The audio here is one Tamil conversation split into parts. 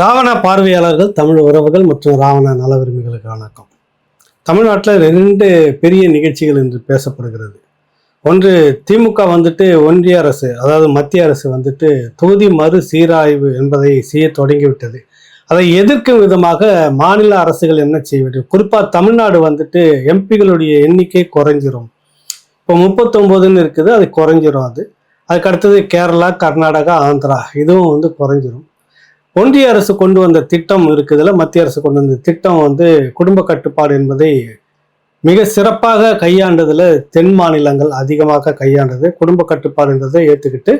ராவண பார்வையாளர்கள் தமிழ் உறவுகள் மற்றும் ராவண நலவிரும்பிகளுக்கு வணக்கம் தமிழ்நாட்டில் ரெண்டு பெரிய நிகழ்ச்சிகள் என்று பேசப்படுகிறது. ஒன்று திமுக வந்துட்டு ஒன்றிய அரசு அதாவது மத்திய அரசு வந்துட்டு தொகுதி மறு சீராய்வு என்பதை செய்ய தொடங்கிவிட்டது. அதை எதிர்க்கும் விதமாக மாநில அரசுகள் என்ன செய்ய வேண்டும் குறிப்பாக தமிழ்நாடு வந்துட்டு எம்பிகளுடைய எண்ணிக்கை குறைஞ்சிரும். இப்போ முப்பத்தொம்போதுன்னு இருக்குது அது குறைஞ்சிரும் அது. அதுக்கு அடுத்தது கேரளா கர்நாடகா ஆந்திரா இதுவும் வந்து குறைஞ்சிரும். ஒன்றிய அரசு கொண்டு வந்த திட்டம் இருக்குதுல மத்திய அரசு கொண்டு வந்த திட்டம் வந்து குடும்ப கட்டுப்பாடு என்பதை மிக சிறப்பாக கையாண்டதில் தென் மாநிலங்கள் அதிகமாக கையாண்டது. குடும்ப கட்டுப்பாடுன்றதை ஏற்றுக்கிட்டு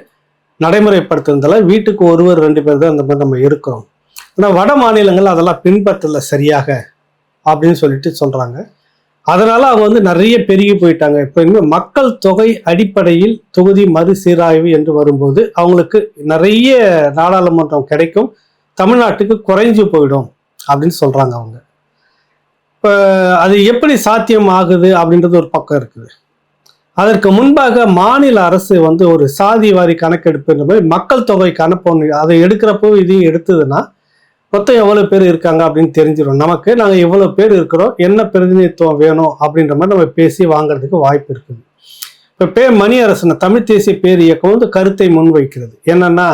நடைமுறைப்படுத்துறதால வீட்டுக்கு ஒருவர் ரெண்டு பேர் தான் அந்த மாதிரி நம்ம இருக்கிறோம். ஆனால் வட மாநிலங்கள் அதெல்லாம் பின்பற்றல சரியாக அப்படின்னு சொல்லிட்டு சொல்கிறாங்க அதனால அவங்க வந்து நிறைய பெருகி போயிட்டாங்க. இப்போ இன்னும் மக்கள் தொகை அடிப்படையில் தொகுதி மறுசீராய்வு என்று வரும்போது அவங்களுக்கு நிறைய நாடாளுமன்றம் கிடைக்கும். தமிழ்நாட்டுக்கு குறைஞ்சு போயிடும் அப்படின்னு சொல்றாங்க அவங்க. இப்போ அது எப்படி சாத்தியம் ஆகுது அப்படின்றது ஒரு பக்கம் இருக்குது. அதற்கு முன்பாக மாநில அரசு வந்து ஒரு சாதி வாரி கணக்கெடுப்புன்ற மாதிரி மக்கள் தொகை கணக்கு அதை எடுக்கிறப்போ இதையும் எடுத்ததுன்னா மொத்தம் எவ்வளோ பேர் இருக்காங்க அப்படின்னு தெரிஞ்சிடும். நமக்கு நாங்கள் எவ்வளோ பேர் இருக்கிறோம் என்ன பிரதிநிதித்துவம் வேணும் அப்படின்ற மாதிரி நம்ம பேசி வாங்குறதுக்கு வாய்ப்பு இருக்குது. இப்போ பே மணி அரசன தமிழ் தேசிய பேர் இயக்கம் வந்து கருத்தை முன்வைக்கிறது. என்னன்னா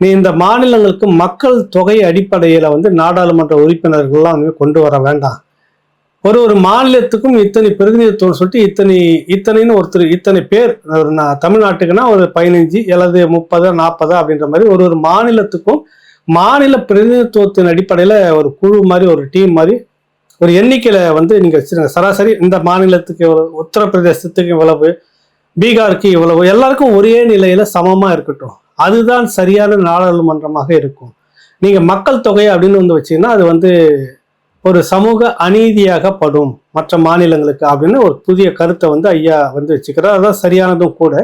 நீ இந்த மாநிலங்களுக்கு மக்கள் தொகை அடிப்படையில் வந்து நாடாளுமன்ற உறுப்பினர்கள்லாம் வந்து கொண்டு வர வேண்டாம். ஒரு ஒரு மாநிலத்துக்கும் இத்தனை பிரதிநிதித்துவம் சொல்லிட்டு இத்தனை இத்தனைன்னு ஒருத்தர் இத்தனை பேர் ஒரு தமிழ்நாட்டுக்குன்னா ஒரு பதினஞ்சு அல்லது முப்பது நாற்பது அப்படின்ற மாதிரி ஒரு ஒரு மாநிலத்துக்கும் மாநில பிரதிநிதித்துவத்தின் அடிப்படையில் ஒரு குழு மாதிரி ஒரு டீம் மாதிரி ஒரு எண்ணிக்கையில் வந்து நீங்கள் வச்சுருங்க. சராசரி இந்த மாநிலத்துக்கு இவ்வளவு உத்தரப்பிரதேசத்துக்கு இவ்வளவு பீகாருக்கு இவ்வளவு எல்லாருக்கும் ஒரே நிலையில் சமமாக இருக்கட்டும். அதுதான் சரியான நாடாளுமன்றமாக இருக்கும். நீங்கள் மக்கள் தொகை அப்படின்னு வந்து வச்சீங்கன்னா அது வந்து ஒரு சமூக அநீதியாகப்படும் மற்ற மாநிலங்களுக்கு அப்படின்னு ஒரு புதிய கருத்தை வந்து ஐயா வந்து வச்சுக்கிறார். அதுதான் சரியானதும் கூட.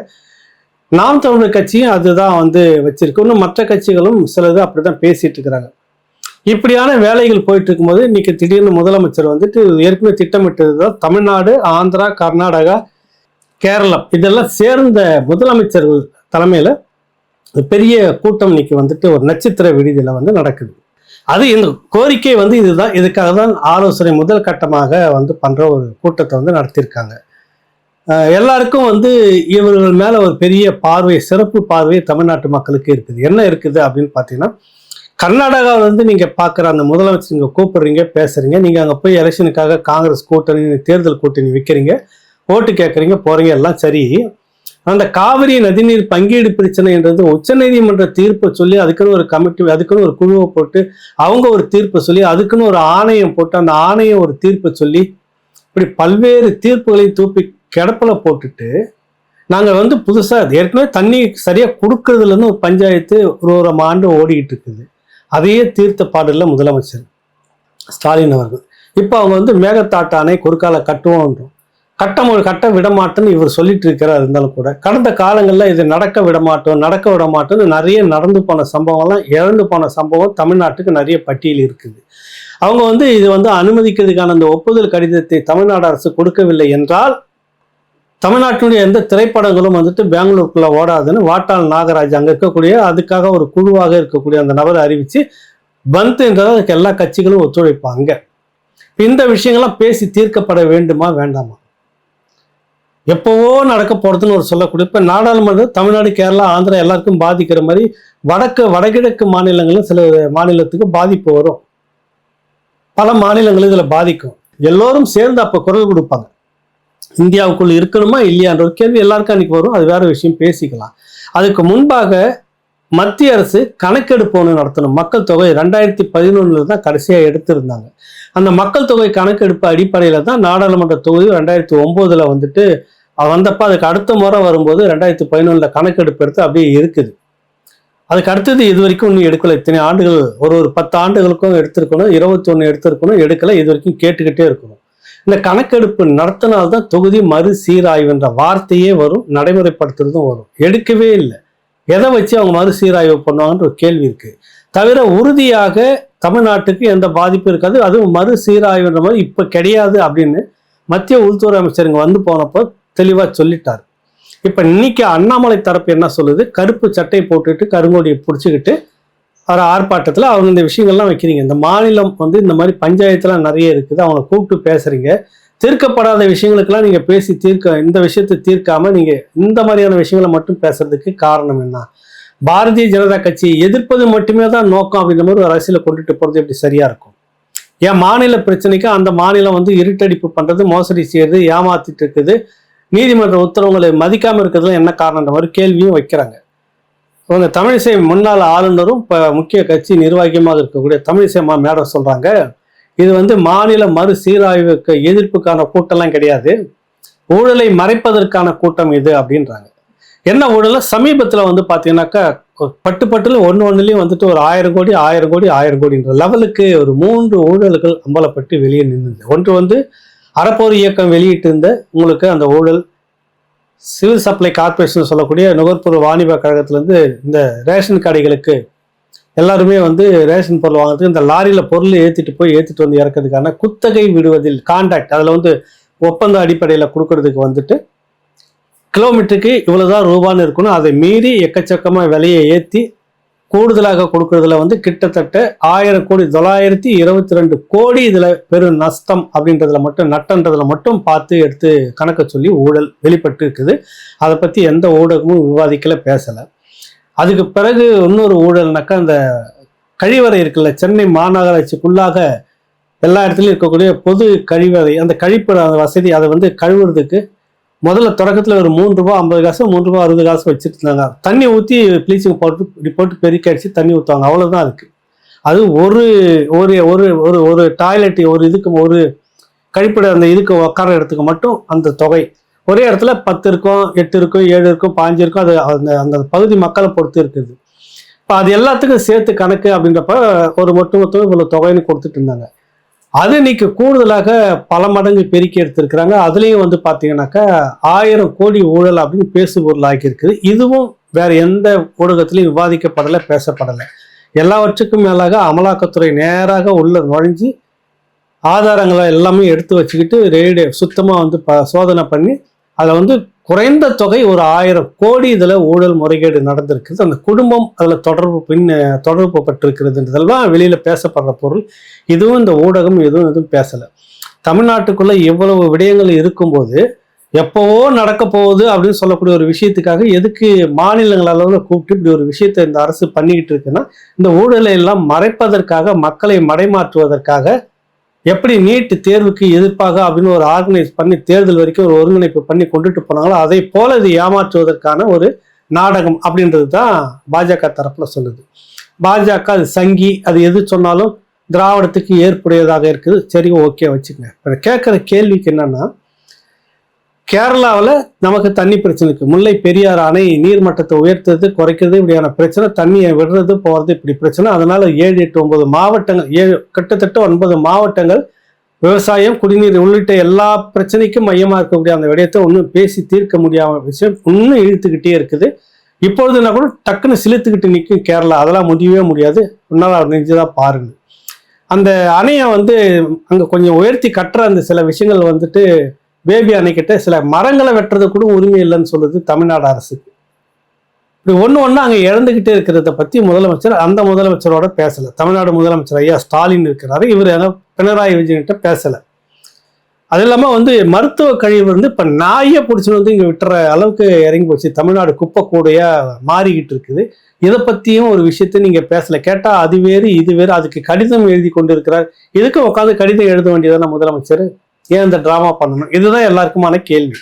நாம் தமிழர் கட்சியும் அதுதான் வந்து வச்சிருக்கு. இன்னும் மற்ற கட்சிகளும் சிலது அப்படிதான் பேசிட்டு இருக்கிறாங்க. இப்படியான வேலைகள் போயிட்டு இருக்கும்போது இன்னைக்கு திடீர்னு முதலமைச்சர் வந்துட்டு ஏற்கனவே திட்டமிட்டது தான் தமிழ்நாடு ஆந்திரா கர்நாடகா கேரளம் இதெல்லாம் சேர்ந்த முதலமைச்சர்கள் தலைமையில ஒரு பெரிய கூட்டம் இன்னைக்கு வந்துட்டு ஒரு நட்சத்திர விடுதியில வந்து நடக்குது. அது இந்த கோரிக்கை வந்து இதுதான். இதுக்காக தான் ஆலோசனை முதல் கட்டமாக வந்து பண்ற ஒரு கூட்டத்தை வந்து நடத்தியிருக்காங்க. எல்லாருக்கும் வந்து இவர்கள் மேல ஒரு பெரிய பார்வை சிறப்பு பார்வை தமிழ்நாட்டு மக்களுக்கு இருக்குது. என்ன இருக்குது அப்படின்னு பார்த்தீங்கன்னா கர்நாடகாவில் வந்து நீங்கள் பார்க்குற அந்த முதலமைச்சர் நீங்கள் கூப்பிடுறீங்க பேசுறீங்க. நீங்கள் அங்கே போய் எலெக்ஷனுக்காக காங்கிரஸ் கூட்டணி தேர்தல் கூட்டணி விற்கிறீங்க ஓட்டு கேட்குறீங்க போகிறீங்க எல்லாம் சரி. அந்த காவிரி நதிநீர் பங்கீடு பிரச்சனைன்றது உச்சநீதிமன்ற தீர்ப்பை சொல்லி அதுக்குன்னு ஒரு கமிட்டி அதுக்குன்னு ஒரு குழுவை போட்டு அவங்க ஒரு தீர்ப்பை சொல்லி அதுக்குன்னு ஒரு ஆணையம் போட்டு அந்த ஆணையம் ஒரு தீர்ப்பை சொல்லி இப்படி பல்வேறு தீர்ப்புகளை தூப்பி கிடப்பில் போட்டுட்டு நாங்கள் வந்து புதுசாக ஏற்கனவே தண்ணி சரியாக கொடுக்கறதுலேருந்து ஒரு பஞ்சாயத்து ஒரு ஒரு ஆண்டு ஓடிக்கிட்டு இருக்குது அதையே தீர்த்த பாடலில் முதலமைச்சர் ஸ்டாலின் அவர்கள். இப்போ அவங்க வந்து மேகத்தாட்டானை அணை குறுக்கால கட்டுவோன்றோம். கட்ட மு- கட்ட விடமாட்டோன்னு இவர் சொல்லிட்டு இருக்கிறார் இருந்தாலும் கூட கடந்த காலங்களில் இது நடக்க விடமாட்டோம் நடக்க விடமாட்டோம்னு நிறைய நடந்து போன சம்பவம்லாம் இழந்து போன சம்பவம் தமிழ்நாட்டுக்கு நிறைய பட்டியல் இருக்குது. அவங்க வந்து இது வந்து அனுமதிக்கிறதுக்கான அந்த ஒப்புதல் கடிதத்தை தமிழ்நாடு அரசு கொடுக்கவில்லை என்றால் தமிழ்நாட்டினுடைய எந்த திரைப்படங்களும் வந்துட்டு பெங்களூருக்குள்ள ஓடாதுன்னு வாட்டாள் நாகராஜ் அங்கே இருக்கக்கூடிய அதுக்காக ஒரு குழுவாக இருக்கக்கூடிய அந்த நபரை அறிவிச்சு பந்த் என்றதை அதுக்கு எல்லா கட்சிகளும் ஒத்துழைப்பாங்க. இந்த விஷயங்கள்லாம் பேசி தீர்க்கப்பட வேண்டுமா வேண்டாமா? எப்போவோ நடக்க போகிறதுன்னு ஒரு சொல்லக்கூடிய இப்போ நாடாளுமன்றம் தமிழ்நாடு கேரளா ஆந்திரா எல்லாருக்கும் பாதிக்கிற மாதிரி வடக்கு வடகிழக்கு மாநிலங்களும் சில மாநிலத்துக்கு பாதிப்பு வரும். பல மாநிலங்களும் இதில் பாதிக்கும். எல்லோரும் சேர்ந்து அப்போ குரல் கொடுப்பாங்க. இந்தியாவுக்குள்ள இருக்கணுமா இல்லையான்ற ஒரு கேள்வி எல்லாருக்கும் அன்னைக்கு வரும். அது வேற விஷயம். பேசிக்கலாம். அதுக்கு முன்பாக மத்திய அரசு கணக்கெடுப்பு ஒன்று நடத்தணும். மக்கள் தொகை ரெண்டாயிரத்தி பதினொன்றில் தான் கடைசியாக எடுத்திருந்தாங்க. அந்த மக்கள் தொகை கணக்கெடுப்பு அடிப்படையில் தான் நாடாளுமன்ற தொகுதி ரெண்டாயிரத்தி ஒம்போதில் வந்துட்டு வந்தப்போ அதுக்கு அடுத்த முறை வரும்போது ரெண்டாயிரத்தி பதினொன்றில் கணக்கெடுப்பு எடுத்து அப்படியே இருக்குது. அதுக்கு அடுத்தது இது வரைக்கும் இன்னும் எடுக்கலை. இத்தனை ஆண்டுகள் ஒரு ஒரு பத்து ஆண்டுகளுக்கும் எடுத்திருக்கணும் இருபத்தி ஒன்று எடுத்திருக்கணும் எடுக்கலை. இது வரைக்கும் கேட்டுக்கிட்டே இருக்கணும். இந்த கணக்கெடுப்பு நடத்தினால்தான் தொகுதி மறு சீராய்வுன்ற வார்த்தையே வரும் நடைமுறைப்படுத்துறதும் வரும். எடுக்கவே இல்லை. எதை வச்சு அவங்க மறு சீராய்வு பண்ணுவாங்கன்ற ஒரு கேள்வி இருக்குது தவிர உறுதியாக தமிழ்நாட்டுக்கு எந்த பாதிப்பும் இருக்காது. அதுவும் மறு சீராய்வுன்ற மாதிரி இப்போ கிடையாது அப்படின்னு மத்திய உள்துறை அமைச்சருங்க வந்து போனப்போ தெளிவாக சொல்லிட்டார். இப்போ இன்னைக்கு அண்ணாமலை தரப்பு என்ன சொல்லுது? கருப்பு சட்டை போட்டுட்டு கருங்கோடியை பிடிச்சிக்கிட்டு வர ஆர்ப்பாட்டத்தில் அவங்க இந்த விஷயங்கள்லாம் வைக்கிறீங்க. இந்த மாநிலம் வந்து இந்த மாதிரி பஞ்சாயத்துலாம் நிறைய இருக்குது. அவங்கள கூப்பிட்டு பேசுறீங்க. தீர்க்கப்படாத விஷயங்களுக்கெல்லாம் நீங்கள் பேசி தீர்க்க இந்த விஷயத்தை தீர்க்காமல் நீங்கள் இந்த மாதிரியான விஷயங்களை மட்டும் பேசுறதுக்கு காரணம் என்ன? பாரதிய ஜனதா கட்சி எதிர்ப்பது மட்டுமே தான் நோக்கம் அப்படின்ற மாதிரி ஒரு அரசியலை கொண்டுட்டு போகிறது எப்படி சரியாக இருக்கும்? ஏன் மாநில பிரச்சனைக்கு அந்த மாநிலம் வந்து இருட்டடிப்பு பண்ணுறது மோசடி செய்யறது ஏமாத்திட்டு இருக்குது? நீதிமன்ற உத்தரவுகளை மதிக்காம இருக்கிறதுல என்ன காரணன்ற மாதிரி கேள்வியும் வைக்கிறாங்க. இவங்க தமிழிசை முன்னாள் ஆளுநரும் இப்போ முக்கிய கட்சி நிர்வாகியமாக இருக்கக்கூடிய தமிழிசைமா மேடம் சொல்கிறாங்க இது வந்து மாநில மறு சீராய்வுக்கு எதிர்ப்புக்கான கூட்டம்லாம் கிடையாது. ஊழலை மறைப்பதற்கான கூட்டம் இது அப்படின்றாங்க. என்ன ஊழல் சமீபத்தில் வந்து பார்த்தீங்கன்னாக்கா பட்டு பட்டுல ஒன்று ஒன்றுலையும் வந்துட்டு ஒரு ஆயிரம் கோடி ஆயிரம் கோடி ஆயிரம் கோடின்ற லெவலுக்கு ஒரு மூன்று ஊழல்கள் அம்பலப்பட்டு வெளியே நின்றுது ஒன்று வந்து அறப்போர் இயக்கம் வெளியிட்டிருந்த உங்களுக்கு அந்த ஊழல் சிவில் சப்ளை கார்பரேஷன் சொல்லக்கூடிய நுகர்பொருள் வாணிப கழகத்திலேருந்து இந்த ரேஷன் கடைகளுக்கு எல்லாருமே வந்து ரேஷன் பொருள் வாங்குறதுக்கு இந்த லாரியில் பொருள் ஏற்றிட்டு போய் ஏற்றிட்டு வந்து இறக்கிறதுக்கான குத்தகை விடுவதில் கான்ட்ராக்ட் அதில் வந்து ஒப்பந்த அடிப்படையில் கொடுக்கறதுக்கு வந்துட்டு கிலோமீட்டருக்கு இவ்வளோதான் ரூபான்னு இருக்கணும். அதை மீறி எக்கச்சக்கமாக விலையை ஏற்றி கூடுதலாக கொடுக்கறதுல வந்து கிட்டத்தட்ட ஆயிரம் கோடி தொள்ளாயிரத்தி இருபத்தி ரெண்டு கோடி இதில் பெரும் நஷ்டம் அப்படின்றதுல மட்டும் நட்டன்றதுல மட்டும் பார்த்து எடுத்து கணக்க சொல்லி ஊழல் வெளிப்பட்டு இருக்குது. அதை பற்றி எந்த ஊடகமும் விவாதிக்கல பேசலை. அதுக்கு பிறகு இன்னொரு ஊழல்னாக்கா அந்த கழிவறை இருக்குல்ல சென்னை மாநகராட்சிக்குள்ளாக எல்லா இடத்துலையும் இருக்கக்கூடிய பொது கழிவறை அந்த கழிப்பிட வசதி அதை வந்து கழுவுறதுக்கு முதல்ல தொடக்கத்தில் ஒரு மூணு ரூபா ஐம்பது காசு மூணு ரூபா அறுபது காசு வச்சுட்டு இருந்தாங்க. தண்ணி ஊற்றி ப்ளீச்சிங் பவுடர் போட்டு பெருக்கி அடித்து தண்ணி ஊற்றுவாங்க அவ்வளோதான் இருக்கு அது ஒரு ஒரு ஒரு ஒரு ஒரு டாய்லெட் ஒரு இதுக்கு ஒரு கழிப்பிட அந்த இதுக்கு உட்கார இடத்துக்கு மட்டும் அந்த தொகை. ஒரே இடத்துல பத்து இருக்கும் எட்டு இருக்கும் ஏழு இருக்கும் பாஞ்சு இருக்கும் அது அந்த அந்த பகுதி மக்களை பொறுத்து இருக்குது. இப்போ அது எல்லாத்துக்கும் சேர்த்து கணக்கு அப்படின்றப்ப ஒரு மொத்த இவ்வளோ தொகைன்னு கொடுத்துட்டு இருந்தாங்க. அது இன்னைக்கு கூடுதலாக பல மடங்கு பெருக்கி எடுத்திருக்கிறாங்க. அதுலேயும் வந்து பார்த்தீங்கன்னாக்கா ஆயிரம் கோடி ஊழல் அப்படின்னு பேசு பொருள் ஆக்கியிருக்குது இதுவும் வேற எந்த ஊடகத்திலையும் விவாதிக்கப்படலை பேசப்படலை. எல்லாவற்றுக்கும் மேலாக அமலாக்கத்துறை நேராக உள்ள நுழைஞ்சு ஆதாரங்களை எல்லாமே எடுத்து வச்சுக்கிட்டு ரெய்டு சுத்தமாக வந்து ப சோதனை பண்ணி அதை வந்து குறைந்த தொகை ஒரு ஆயிரம் கோடி இதில் ஊழல் முறைகேடு நடந்திருக்குது. அந்த குடும்பம் அதில் தொடர்பு பின் தொடர்பு பட்டிருக்கிறதுன்றதெல்லாம் வெளியில் பேசப்படுற பொருள். இதுவும் இந்த ஊடகம் எதுவும் எதுவும் பேசலை. தமிழ்நாட்டுக்குள்ளே இவ்வளவு விடயங்கள் இருக்கும்போது எப்போவோ நடக்க போகுது அப்படின்னு சொல்லக்கூடிய ஒரு விஷயத்துக்காக எதுக்கு மாநிலங்கள் அளவில் கூப்பிட்டு இப்படி ஒரு விஷயத்தை இந்த அரசு பண்ணிக்கிட்டு இருக்குன்னா இந்த ஊழலை எல்லாம் மறைப்பதற்காக மக்களை மடைமாற்றுவதற்காக எப்படி நீட் தேர்வுக்கு எதிர்ப்பாக அப்படின்னு ஒரு ஆர்கனைஸ் பண்ணி தேர்தல் வரைக்கும் ஒரு ஒருங்கிணைப்பு பண்ணி கொண்டுட்டு போனாங்களோ அதை போல இது ஏமாற்றுவதற்கான ஒரு நாடகம் அப்படின்றது தான் பாஜக தரப்புல சொல்லுது. பாஜக அது சங்கி அது எது சொன்னாலும் திராவிடத்துக்கு ஏற்புடையதாக இருக்குது. சரி ஓகே வச்சுக்கங்க. இப்போ கேட்குற கேள்விக்கு என்னன்னா கேரளாவில் நமக்கு தண்ணி பிரச்சனை இருக்கு. முல்லை பெரியார் அணை நீர்மட்டத்தை உயர்த்துறது குறைக்கிறது இப்படியான பிரச்சனை தண்ணியை விடுறது போகிறது இப்படி பிரச்சனை. அதனால ஏழு எட்டு ஒன்பது மாவட்டங்கள் ஏழு கிட்டத்தட்ட ஒன்பது மாவட்டங்கள் விவசாயம் குடிநீர் உள்ளிட்ட எல்லா பிரச்சனைக்கும் மையமாக இருக்கக்கூடிய அந்த விடயத்தை ஒன்றும் பேசி தீர்க்க முடியாத விஷயம் இன்னும் இழுத்துக்கிட்டே இருக்குது. இப்பொழுதுனா கூட டக்குன்னு சிலுத்துக்கிட்டு நிற்கும் கேரளா. அதெல்லாம் முடியவே முடியாது. உன்னால் அவர் நெஞ்சுதான் பாருங்கள் அந்த அணையை வந்து அங்கே கொஞ்சம் உயர்த்தி கட்டுற அந்த சில விஷயங்கள் வந்துட்டு பேபி அணைக்கிட்ட சில மரங்களை வெட்டுறது கூட உரிமை இல்லைன்னு சொல்லுது தமிழ்நாடு அரசுக்கு இப்படி ஒன்று ஒன்று அங்கே இழந்துக்கிட்டே இருக்கிறத பற்றி முதலமைச்சர் அந்த முதலமைச்சரோட பேசலை. தமிழ்நாடு முதலமைச்சர் ஐயா ஸ்டாலின் இருக்கிறாரு. இவர் பினராயி விஜயன்கிட்ட பேசலை. அது இல்லாமல் வந்து மருத்துவ கழிவு வந்து இப்போ நாயை பிடிச்சிட்டு வந்து இங்கே விட்டுற அளவுக்கு இறங்கி போச்சு. தமிழ்நாடு குப்பை கூடையாக மாறிக்கிட்டு இருக்குது. இதை பற்றியும் ஒரு விஷயத்த நீங்கள் பேசலை. கேட்டால் அது வேறு இது வேறு. அதுக்கு கடிதம் எழுதி கொண்டு இருக்கிறார் இதுக்கு உட்காந்து கடிதம் எழுத வேண்டியதான முதலமைச்சர்? ஏன் இந்த ட்ராமா பண்ணணும்? இதுதான் எல்லாருக்குமான கேள்வி.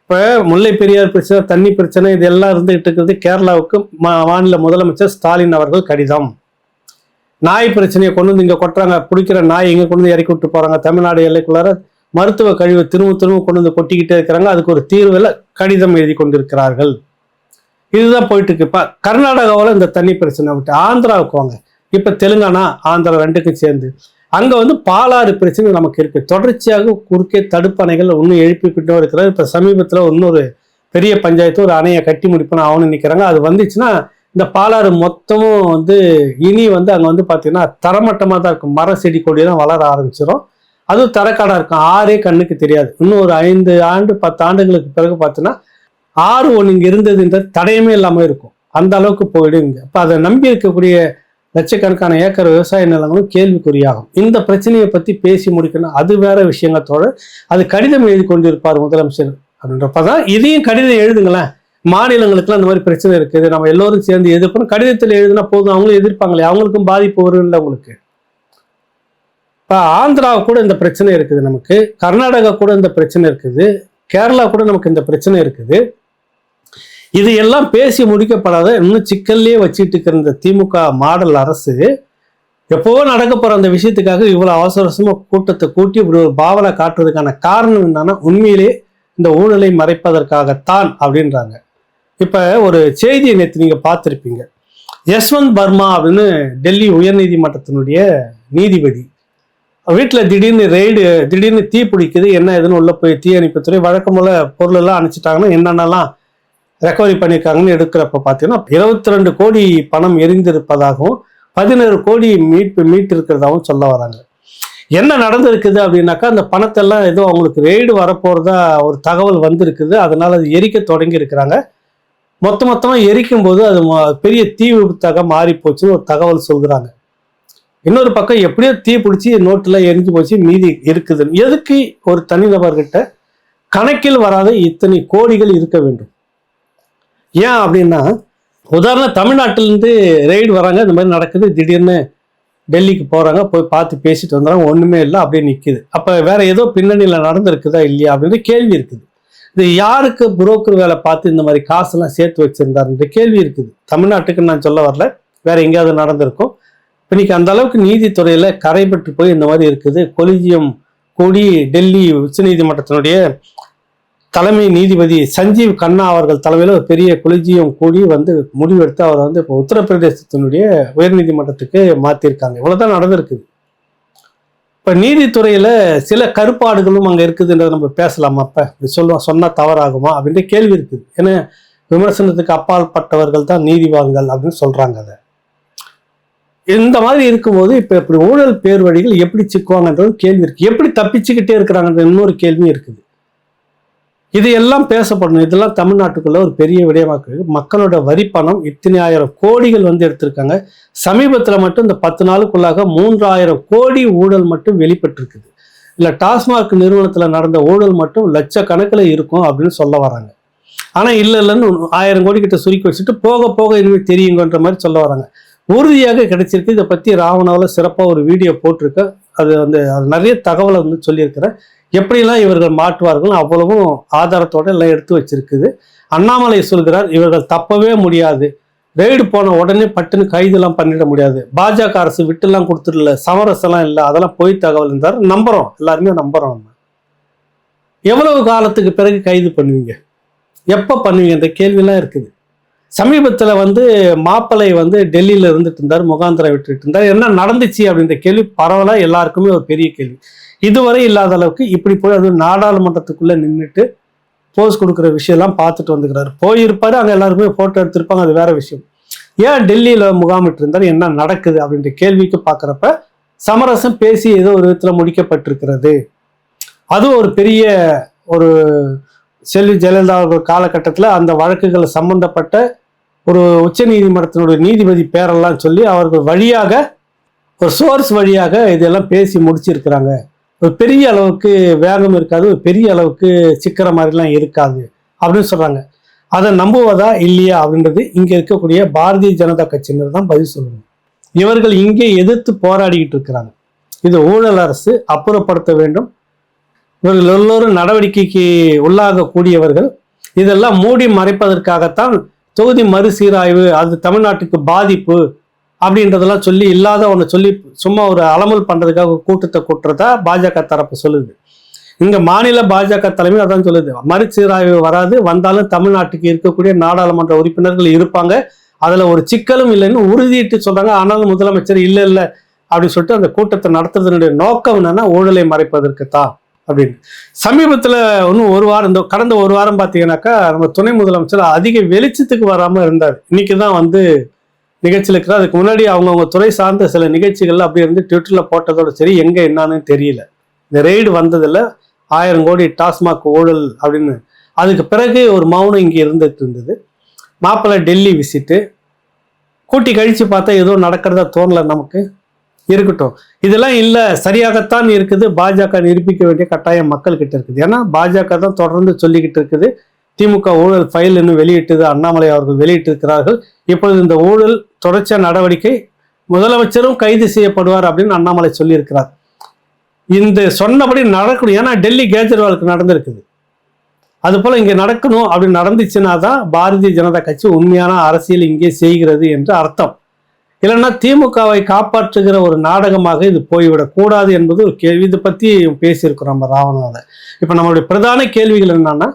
இப்போ முல்லை பெரியார் பிரச்சனை தண்ணி பிரச்சனை இது எல்லாம் இருந்துகிட்டு இருக்கிறது கேரளாவுக்கு மா- மாநில முதலமைச்சர் ஸ்டாலின் அவர்கள் கடிதம். நாய் பிரச்சனையை கொண்டு வந்து இங்கே கொட்டுறாங்க. பிடிக்கிற நாய் இங்கே கொண்டு வந்து இறக்கி விட்டு போகிறாங்க தமிழ்நாடு எல்லைக்குள்ளார மருத்துவ கழிவு திரும்ப திரும்ப கொண்டு வந்து கொட்டிக்கிட்டே இருக்கிறாங்க. அதுக்கு ஒரு தீர்வில் கடிதம் எழுதி கொண்டிருக்கிறார்கள். இதுதான் போயிட்டு இருக்கு இப்போ கர்நாடகாவில் இந்த தண்ணி பிரச்சனை விட்டு ஆந்திராவுக்கு வாங்க. இப்போ தெலுங்கானா ஆந்திரா ரெண்டுக்கும் சேர்ந்து. அங்கே வந்து பாலாறு பிரச்சனை நமக்கு இருக்குது தொடர்ச்சியாக குறுக்கே தடுப்பணைகள் இன்னும் எழுப்பிக்கிட்டும் இருக்கிறார் இப்போ சமீபத்தில் இன்னொரு பெரிய பஞ்சாயத்து ஒரு அணையை கட்டி முடிப்பேன் அவனு நிற்கிறாங்க அது வந்துச்சுன்னா இந்த பாலாறு மொத்தமும் வந்து இனி வந்து அங்கே வந்து பார்த்தீங்கன்னா தரமட்டமாக தான் இருக்கும். மர செடி கொடியெல்லாம் வளர ஆரம்பிச்சிடும் அதுவும் தரக்காடாக இருக்கும். ஆறே கண்ணுக்கு தெரியாது. இன்னும் ஒரு ஐந்து ஆண்டு பத்து ஆண்டுகளுக்கு பிறகு பார்த்தீங்கன்னா ஆறு ஒன்று இங்கே இருந்ததுன்றது தடையுமே இல்லாமல் இருக்கும். அந்த அளவுக்கு போயிடும் இங்கே அப்போ அதை நம்பி இருக்கக்கூடிய லட்சக்கணக்கான ஏக்கர் விவசாய நிலங்களும் கேள்விக்குறியாகும். இந்த பிரச்சனையை பத்தி பேசி முடிக்கணும். அது வேற விஷயங்களோட அது கடிதம் எழுதி கொண்டிருப்பார் முதலமைச்சர் அப்படின்றப்பதான் இதையும் கடிதம் எழுதுங்களேன். மாநிலங்களுக்குலாம் இந்த மாதிரி பிரச்சனை இருக்குது. நம்ம எல்லோரும் சேர்ந்து எதிர்ப்போம் கடிதத்தில் எழுதுனா போதும். அவங்களும் எதிர்ப்பாங்களே. அவங்களுக்கும் பாதிப்பு வரும் இல்லை உங்களுக்கு? இப்போ ஆந்திரா கூட இந்த பிரச்சனை இருக்குது நமக்கு. கர்நாடகா கூட இந்த பிரச்சனை இருக்குது. கேரளா கூட நமக்கு இந்த பிரச்சனை இருக்குது. இது எல்லாம் பேசி முடிக்கப்படாத இன்னும் சிக்கல்லையே வச்சுட்டு இருக்கிற இந்த திமுக மாடல் அரசு எப்போவோ நடக்க போற அந்த விஷயத்துக்காக இவ்வளவு அவசர அவசரமா கூட்டத்தை கூட்டி இப்படி ஒரு பாவனை காட்டுறதுக்கான காரணம் என்னன்னா உண்மையிலே இந்த ஊழலை மறைப்பதற்காகத்தான் அப்படின்றாங்க. இப்ப ஒரு செய்தியை நேற்று நீங்க பார்த்துருப்பீங்க. யஸ்வந்த் பர்மா அப்படின்னு டெல்லி உயர்நீதிமன்றத்தினுடைய நீதிபதி. வீட்டில் திடீர்னு ரெய்டு திடீர்னு தீ பிடிக்குது என்ன ஏதுன்னு உள்ள போய் தீ அணைப்புத்துறை வழக்கம் போல பொருளெல்லாம் அனுப்பிச்சிட்டாங்கன்னா என்னென்னலாம் ரெக்கவரி பண்ணியிருக்காங்கன்னு எடுக்கிறப்ப பார்த்தீங்கன்னா இருபத்தி ரெண்டு கோடி பணம் எரிந்திருப்பதாகவும் பதினேழு கோடி மீட்பு மீட்டு இருக்கிறதாகவும் சொல்ல வராங்க. என்ன நடந்திருக்குது அப்படின்னாக்கா அந்த பணத்தெல்லாம் ஏதோ அவங்களுக்கு ரெய்டு வரப்போறதா ஒரு தகவல் வந்திருக்குது. அதனால அது எரிக்க தொடங்கி இருக்கிறாங்க மொத்த மொத்தமாக எரிக்கும் போது அது பெரிய தீ விபத்தாக மாறி போச்சுன்னு ஒரு தகவல் சொல்கிறாங்க இன்னொரு பக்கம் எப்படியோ தீ பிடிச்சி நோட்டில் எரிஞ்சு போச்சு மீதி இருக்குது. எதுக்கு ஒரு தனிநபர்கிட்ட கணக்கில் வராத இத்தனை கோடிகள் இருக்க வேண்டும்? ஏன் அப்படின்னா உதாரணம் தமிழ்நாட்டிலேருந்து ரெய்டு வராங்க இந்த மாதிரி நடக்குது திடீர்னு டெல்லிக்கு போகிறாங்க போய் பார்த்து பேசிட்டு வந்துடுறாங்க ஒன்றுமே இல்லை அப்படியே நிற்கிது அப்போ வேற ஏதோ பின்னணியில் நடந்திருக்குதா இல்லையா அப்படின்னு கேள்வி இருக்குது. இது யாருக்கு புரோக்கர் வேலை பார்த்து இந்த மாதிரி காசெல்லாம் சேர்த்து வச்சிருந்தாருன்ற கேள்வி இருக்குது. தமிழ்நாட்டுக்கு நான் சொல்ல வரல வேற எங்கேயாவது நடந்திருக்கும். இப்போ இன்னைக்கு அந்த அளவுக்கு நீதித்துறையில் கரைபட்டு போய் இந்த மாதிரி இருக்குது. கொலிஜியம் கூடி டெல்லி உச்சநீதிமன்றத்தினுடைய தலைமை நீதிபதி சஞ்சீவ் கண்ணா அவர்கள் தலைமையில் ஒரு பெரிய கொலிஜியம் கூடி வந்து முடிவெடுத்து அவர் வந்து இப்போ உத்தரப்பிரதேசத்தினுடைய உயர்நீதிமன்றத்துக்கு மாற்றிருக்காங்க இவ்வளோதான் நடந்திருக்குது. இப்போ நீதித்துறையில் சில கருப்பாடுகளும் அங்கே இருக்குதுன்றதை நம்ம பேசலாமா அப்போ? இப்படி சொல்லுவோம் சொன்னால் தவறாகுமா அப்படின்ற கேள்வி இருக்குது. ஏன்னா விமர்சனத்துக்கு அப்பால் பட்டவர்கள் தான் நீதிவான்கள் அப்படின்னு சொல்கிறாங்க அதை. இந்த மாதிரி இருக்கும்போது இப்போ இப்படி ஊழல் பேர் வழிகள் எப்படி சிக்குவாங்கன்றது கேள்வி இருக்குது எப்படி தப்பிச்சுக்கிட்டே இருக்கிறாங்கன்ற இன்னொரு கேள்வியும் இருக்குது. இது எல்லாம் பேசப்படணும். இதெல்லாம் தமிழ்நாட்டுக்குள்ள ஒரு பெரிய விடயமாக்கு மக்களோட வரி பணம் இத்தனை ஆயிரம் கோடிகள் வந்து எடுத்திருக்காங்க. சமீபத்தில் மட்டும் இந்த பத்து நாளுக்குள்ளாக மூன்றாயிரம் கோடி ஊழல் மட்டும் வெளிப்பட்டிருக்குது. இல்லை டாஸ்மாக் நிறுவனத்தில் நடந்த ஊழல் மட்டும் லட்சக்கணக்கில் இருக்கும் அப்படின்னு சொல்ல வராங்க. ஆனால் இல்லை இல்லைன்னு ஆயிரம் கோடி கிட்ட சுருக்கி வச்சுட்டு போக போக இனிமேல் தெரியுங்கன்ற மாதிரி சொல்ல வராங்க. உறுதியாக கிடைச்சிருக்கு. இதை பற்றி ராவணாவில் சிறப்பாக ஒரு வீடியோ போட்டிருக்க அது வந்து அது நிறைய தகவலை வந்து சொல்லியிருக்கிறேன் எப்படிலாம் இவர்கள் மாற்றுவார்கள் அவ்வளவும் ஆதாரத்தோட எல்லாம் எடுத்து வச்சிருக்குது. அண்ணாமலை சொல்கிறார் இவர்கள் தப்பவே முடியாது. ரெய்டு போன உடனே பட்டுன்னு கைதெல்லாம் பண்ணிட முடியாது. பாஜக அரசு விட்டுலாம் கொடுத்துடல சமரசெல்லாம் இல்லை அதெல்லாம் போய் தகவல் இருந்தார் நம்புகிறோம் எல்லாருமே நம்புகிறோம் நம்ம. எவ்வளவு காலத்துக்கு பிறகு கைது பண்ணுவீங்க? எப்போ பண்ணுவீங்க? இந்த கேள்விலாம் இருக்குது. சமீபத்தில் வந்து மாப்பிள்ளை வந்து டெல்லியில் இருந்துட்டு இருந்தார் முகாந்திரம் விட்டுட்டு இருந்தார். என்ன நடந்துச்சு அப்படின்ற கேள்வி பரவலாக எல்லாருக்குமே ஒரு பெரிய கேள்வி. இதுவரை இல்லாத அளவுக்கு இப்படி போய் அது நாடாளுமன்றத்துக்குள்ளே நின்றுட்டு போஸ் கொடுக்குற விஷயம்லாம் பார்த்துட்டு வந்துக்கிறாரு. போயிருப்பார் அங்கே எல்லாருக்குமே ஃபோட்டோ எடுத்திருப்பாங்க அது வேற விஷயம். ஏன் டெல்லியில் முகாமிட்டு இருந்தார் என்ன நடக்குது அப்படின்ற கேள்விக்கு பார்க்குறப்ப சமரசம் பேசி ஏதோ ஒரு விதத்தில் முடிக்கப்பட்டிருக்கிறது. அது ஒரு பெரிய ஒரு செல்வி ஜெயலலிதா அவர்கள் காலகட்டத்தில் அந்த வழக்குகள் சம்பந்தப்பட்ட ஒரு உச்ச நீதிமன்றத்தினுடைய நீதிபதி பேரெல்லாம் சொல்லி அவர்கள் வழியாக ஒரு சோர்ஸ் வழியாக இதெல்லாம் பேசி முடிச்சிருக்கிறாங்க. ஒரு பெரிய அளவுக்கு வேகம் இருக்காது ஒரு பெரிய அளவுக்கு சிக்கிற மாதிரிலாம் இருக்காது அப்படின்னு சொல்கிறாங்க அதை நம்புவதா இல்லையா அப்படின்றது இங்கே இருக்கக்கூடிய பாரதிய ஜனதா கட்சியினர் தான் பதில் சொல்லணும். இவர்கள் இங்கே எதிர்த்து போராடிக்கிட்டு இருக்கிறாங்க. இது ஊழல் அரசு அப்புறப்படுத்த வேண்டும். இவர்கள் எல்லோரும் நடவடிக்கைக்கு உள்ளாகக்கூடியவர்கள். இதெல்லாம் மூடி மறைப்பதற்காகத்தான் தொகுதி மறுசீராய்வு அது தமிழ்நாட்டுக்கு பாதிப்பு அப்படின்றதெல்லாம் சொல்லி இல்லாத ஒன்று சொல்லி சும்மா ஒரு அலமல் பண்ணுறதுக்காக கூட்டத்தை கூட்டுறதா பாஜக தரப்பு சொல்லுது. இங்கே மாநில பாஜக தலைமை அதான் சொல்லுது. மறுசீராய்வு வராது வந்தாலும் தமிழ்நாட்டுக்கு இருக்கக்கூடிய நாடாளுமன்ற உறுப்பினர்கள் இருப்பாங்க. அதில் ஒரு சிக்கலும் இல்லைன்னு உறுதியிட்டு சொல்கிறாங்க ஆனாலும் முதலமைச்சர் இல்லை இல்லை அப்படின்னு சொல்லிட்டு அந்த கூட்டத்தை நடத்துறதுனுடைய நோக்கம் என்னன்னா ஊழலை மறைப்பதற்கு தான் அப்படின்னு. சமீபத்தில் இன்னும் ஒரு வாரம் இந்த கடந்த ஒரு வாரம் பார்த்தீங்கன்னாக்கா நம்ம துணை முதலமைச்சர் அதிக வெளிச்சத்துக்கு வராமல் இருந்தார். இன்னைக்கு தான் வந்து நிகழ்ச்சியில் இருக்கிறார். அதுக்கு முன்னாடி அவங்கவுங்க துறை சார்ந்த சில நிகழ்ச்சிகள் அப்படி இருந்து ட்விட்டரில் போட்டதோட சரி எங்கே என்னன்னு தெரியல. இந்த ரெய்டு வந்ததில் ஆயிரம் கோடி டாஸ்மாக் ஊழல் அப்படின்னு. அதுக்கு பிறகு ஒரு மௌனம் இங்கே இருந்துட்டு இருந்தது. மாப்பிள்ளை டெல்லி விசிட்டு. கூட்டி கழிச்சு பார்த்தா ஏதோ நடக்கிறதா தோணலை நமக்கு. இருக்கட்டும். இதெல்லாம் இல்லை சரியாகத்தான் இருக்குது. பாஜக நிரூபிக்க வேண்டிய கட்டாயம் மக்கள்கிட்ட இருக்குது. ஏன்னா பாஜக தான் தொடர்ந்து சொல்லிக்கிட்டு இருக்குது. திமுக ஊழல் ஃபைல் இன்னும் வெளியிட்டது அண்ணாமலை அவர்கள் வெளியிட்டிருக்கிறார்கள். இப்பொழுது இந்த ஊழல் தொடர்ச்சியான நடவடிக்கை முதலமைச்சரும் கைது செய்யப்படுவார் அப்படின்னு அண்ணாமலை சொல்லியிருக்கிறார். இந்த சொன்னபடி நடக்கணும். ஏன்னா டெல்லி கேஜ்ரிவாலுக்கு நடந்திருக்குது. அது போல் இங்கே நடக்கணும். அப்படி நடந்துச்சுன்னா தான் பாரதிய ஜனதா கட்சி உண்மையான அரசியல் இங்கே செய்கிறது என்று அர்த்தம். இல்லைன்னா திமுகவை காப்பாற்றுகிற ஒரு நாடகமாக இது போய்விடக்கூடாது என்பது ஒரு கேள்வி. இதை பத்தி பேசியிருக்கிறோம் நம்ம ராவணாதன் இப்ப நம்மளுடைய பிரதான கேள்விகள் என்னன்னா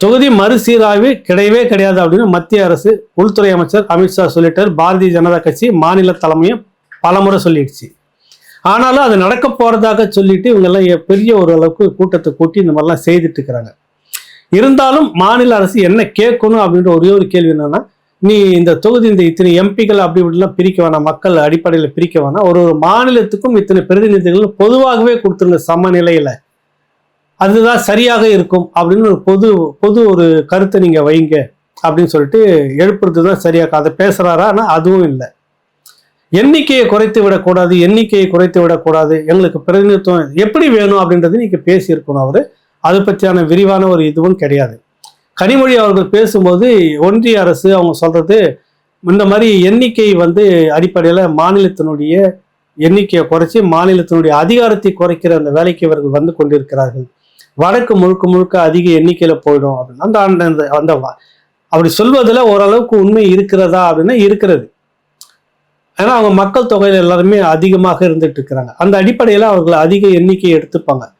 தொகுதி மறுசீராய்வு கிடையவே கிடையாது அப்படின்னு மத்திய அரசு உள்துறை அமைச்சர் அமித்ஷா சொல்லிட்டார். பாரதிய ஜனதா கட்சி மாநில தலைமையும் பலமுறை சொல்லிடுச்சு. ஆனாலும் அது நடக்க போறதாக சொல்லிட்டு இவங்க எல்லாம் பெரிய ஒரு அளவுக்கு கூட்டத்தை கூட்டி இந்த மாதிரிலாம் செய்துட்டு இருக்கிறாங்க. இருந்தாலும் மாநில அரசு என்ன கேட்கணும் அப்படின்ற ஒரே ஒரு கேள்வி என்னன்னா நீ இந்த தொகுதி இந்த இத்தனை எம்பிக்கள் அப்படி இப்படிலாம் பிரிக்க வேணாம் மக்கள் அடிப்படையில் பிரிக்க வேணாம். ஒரு ஒரு மாநிலத்துக்கும் இத்தனை பிரதிநிதிகள் பொதுவாகவே கொடுத்துருங்க சமநிலையில் அதுதான் சரியாக இருக்கும் அப்படின்னு ஒரு பொது பொது ஒரு கருத்தை நீங்கள் வைங்க அப்படின்னு சொல்லிட்டு எழுப்புறது தான் சரியாக அதை பேசுகிறாரா ஆனால் அதுவும் இல்லை. எண்ணிக்கையை குறைத்து விடக்கூடாது எண்ணிக்கையை குறைத்து விடக்கூடாது. எங்களுக்கு பிரதிநிதித்துவம் எப்படி வேணும் அப்படின்றது நீங்கள் பேசியிருக்கணும் அவர். அது பற்றியான விரிவான ஒரு இதுவும் கிடையாது. கனிமொழி அவர்கள் பேசும்போது ஒன்றிய அரசு அவங்க சொல்றது இந்த மாதிரி எண்ணிக்கை வந்து அடிப்படையில் மாநிலத்தினுடைய எண்ணிக்கையை குறைச்சி மாநிலத்தினுடைய அதிகாரத்தை குறைக்கிற அந்த வேலைக்கு இவர்கள் வந்து கொண்டிருக்கிறார்கள். வடக்கு முழுக்க முழுக்க அதிக எண்ணிக்கையில போயிடும் அப்படின்னு அந்த அந்த- அந்த அப்படி சொல்வதில் ஓரளவுக்கு உண்மை இருக்கிறதா அப்படின்னா இருக்கிறது. ஏன்னா அவங்க மக்கள் தொகையில் எல்லாருமே அதிகமாக இருந்துட்டு இருக்கிறாங்க. அந்த அடிப்படையில் அவர்கள் அதிக எண்ணிக்கையை எடுத்துப்பாங்க.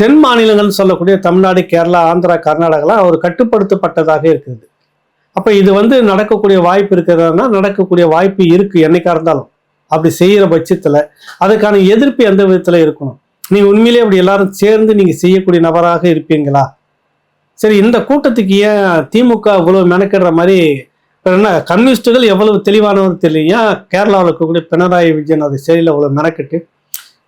தென் மாநிலங்கள்னு சொல்லக்கூடிய தமிழ்நாடு கேரளா ஆந்திரா கர்நாடகாலாம் ஒரு கட்டுப்படுத்தப்பட்டதாக இருக்குது. அப்போ இது வந்து நடக்கக்கூடிய வாய்ப்பு இருக்கிறதுனா நடக்கக்கூடிய வாய்ப்பு இருக்குது என்னைக்கா இருந்தாலும். அப்படி செய்கிற பட்சத்தில் அதுக்கான எதிர்ப்பு எந்த விதத்தில் இருக்கணும்? நீங்கள் உண்மையிலேயே அப்படி எல்லாரும் சேர்ந்து நீங்கள் செய்யக்கூடிய நபராக இருப்பீங்களா? சரி இந்த கூட்டத்துக்கு ஏன் திமுக இவ்வளவு மெனக்கிடுற மாதிரி என்ன கம்யூனிஸ்டுகள் எவ்வளவு தெளிவானவர் தெரியலையா? கேரளாவில் இருக்கக்கூடிய பினராயி விஜயன் அது செயலில் அவ்வளோ மெனக்கிட்டு.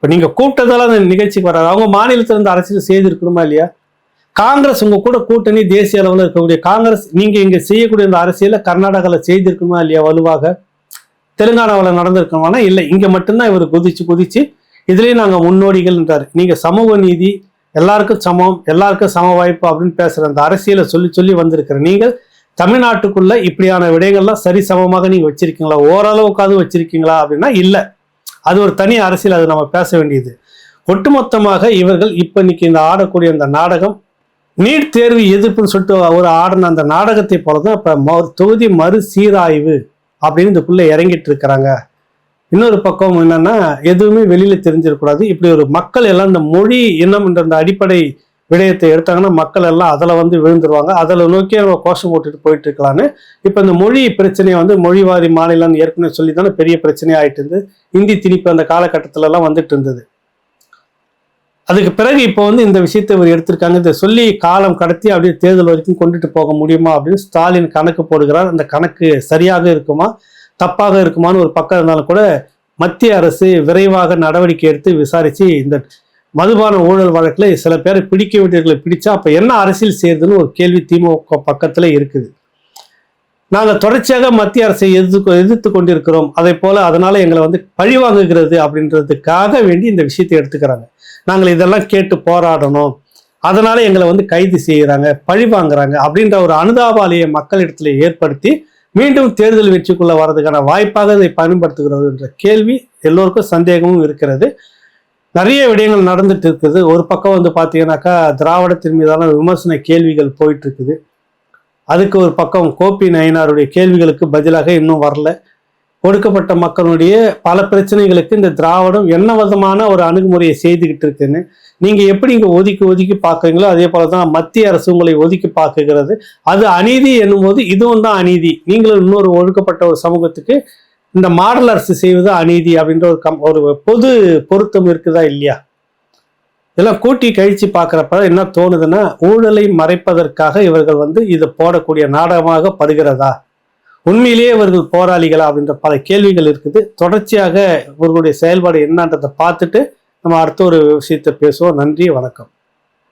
இப்போ நீங்க கூப்பிட்டதால அந்த நிகழ்ச்சிக்கு வராது. அவங்க மாநிலத்துல இருந்து அரசியல் செய்திருக்கணுமா இல்லையா? காங்கிரஸ் உங்க கூட கூட்டணி தேசிய அளவில் இருக்கக்கூடிய காங்கிரஸ் நீங்க இங்க செய்யக்கூடிய இந்த அரசியலை கர்நாடகாவில் செய்திருக்கணுமா இல்லையா வலுவாக? தெலுங்கானாவில் நடந்திருக்கணுமானா இல்லை. இங்க மட்டும்தான் இவர் குதிச்சு குதிச்சு இதுலயும் நாங்க முன்னோடிகள்ன்றாரு. நீங்க சமூக நீதி எல்லாருக்கும் சமம் எல்லாருக்கும் சம வாய்ப்பு அப்படின்னு பேசுற அந்த அரசியலை சொல்லி சொல்லி வந்திருக்கிற நீங்கள் தமிழ்நாட்டுக்குள்ள இப்படியான விடயங்கள்லாம் சரி சமமாக நீங்க வச்சிருக்கீங்களா? ஓரளவுக்காவது வச்சிருக்கீங்களா அப்படின்னா இல்லை. அது ஒரு தனி அரசியல் அது நம்ம பேச வேண்டியது. ஒட்டுமொத்தமாக இவர்கள் இப்ப இன்னைக்கு இந்த ஆடக்கூடிய அந்த நாடகம் நீட் தேர்வு எதிர்ப்புன்னு சொல்லிட்டு ஒரு ஆடின அந்த நாடகத்தை போலதான் இப்ப மறு- தொகுதி மறுசீராய்வு அப்படின்னு இதுக்குள்ள இறங்கிட்டு இருக்கிறாங்க. இன்னொரு பக்கம் என்னன்னா எதுவுமே வெளியில தெரிஞ்சிடக்கூடாது. இப்படி ஒரு மக்கள் எல்லாம் இந்த மொழி இனம் என்ற அந்த அடிப்படை விடயத்தை எடுத்தாங்கன்னா மக்கள் எல்லாம் அதில் வந்து விழுந்துருவாங்க. அதில் நோக்கி நம்ம கோஷம் போட்டுட்டு போயிட்டு இருக்கலான்னு இப்போ இந்த மொழி பிரச்சனையை வந்து மொழிவாரி மாநிலம் ஏற்கனவே சொல்லி தானே பெரிய பிரச்சனை ஆயிட்டு இருந்து இந்தி திணிப்பு அந்த காலகட்டத்துல எல்லாம் வந்துட்டு இருந்தது. அதுக்கு பிறகு இப்போ வந்து இந்த விஷயத்தை இவர் எடுத்திருக்காங்க. இதை சொல்லி காலம் கடத்தி அப்படியே தேர்தல் வரைக்கும் கொண்டுட்டு போக முடியுமா அப்படின்னு ஸ்டாலின் கணக்கு போடுகிறார். அந்த கணக்கு சரியாக இருக்குமா? தப்பாக இருக்குமான்னு ஒரு பக்கம் இருந்தாலும் கூட மத்திய அரசு விரைவாக நடவடிக்கை எடுத்து விசாரிச்சு இந்த மதுபான ஊழல் வழக்கில் சில பேரை பிடிக்க வேண்டியவர்களை பிடிச்சா அப்போ என்ன அரசியல் செய்யறதுன்னு ஒரு கேள்வி திமுக பக்கத்தில் இருக்குது. நாங்கள் தொடர்ச்சியாக மத்திய அரசை எதிர்த்து எதிர்த்து கொண்டிருக்கிறோம். அதே போல் அதனால் எங்களை வந்து பழி வாங்குகிறது அப்படின்றதுக்காக வேண்டி இந்த விஷயத்தை எடுத்துக்கிறாங்க. நாங்கள் இதெல்லாம் கேட்டு போராடணும். அதனால் எங்களை வந்து கைது செய்கிறாங்க பழி வாங்குறாங்க அப்படின்ற ஒரு அனுதாபாலையை மக்களிடத்தில் ஏற்படுத்தி மீண்டும் தேர்தல் வெற்றிக்குள்ளே வர்றதுக்கான வாய்ப்பாக இதை பயன்படுத்துகிறது என்ற கேள்வி எல்லோருக்கும் சந்தேகமும் இருக்கிறது. நிறைய விடயங்கள் நடந்துட்டு இருக்குது. ஒரு பக்கம் வந்து பார்த்தீங்கன்னாக்கா திராவிடத்தின் மீதான விமர்சன கேள்விகள் போயிட்டு இருக்குது. அதுக்கு ஒரு பக்கம் கோபி நயினாருடைய கேள்விகளுக்கு பதிலாக இன்னும் வரல. ஒடுக்கப்பட்ட மக்களுடைய பல பிரச்சனைகளுக்கு இந்த திராவிடம் என்ன விதமான ஒரு அணுகுமுறையை செய்துகிட்டு இருக்குன்னு நீங்க எப்படி இங்க ஒதுக்கி ஒதுக்கி பார்க்குறீங்களோ அதே போலதான் மத்திய அரசு உங்களை ஒதுக்கி பார்க்குகிறது. அது அநீதி என்னும்போது இதுவும் தான் அநீதி. நீங்களும் இன்னொரு ஒடுக்கப்பட்ட ஒரு சமூகத்துக்கு இந்த மாடல் அரசு செய்வது அநீதி அப்படின்ற ஒரு கம் ஒரு பொது பொருத்தம் இருக்குதா இல்லையா? இதெல்லாம் கூட்டி கழிச்சு பார்க்குறப்ப என்ன தோணுதுன்னா ஊழலை மறைப்பதற்காக இவர்கள் வந்து இதை போடக்கூடிய நாடகமாக படுகிறதா? உண்மையிலேயே இவர்கள் போராளிகளா அப்படின்ற பல கேள்விகள் இருக்குது. தொடர்ச்சியாக இவர்களுடைய செயல்பாடு என்னன்றதை பார்த்துட்டு நம்ம அடுத்த ஒரு விஷயத்தை பேசுவோம். நன்றி வணக்கம்.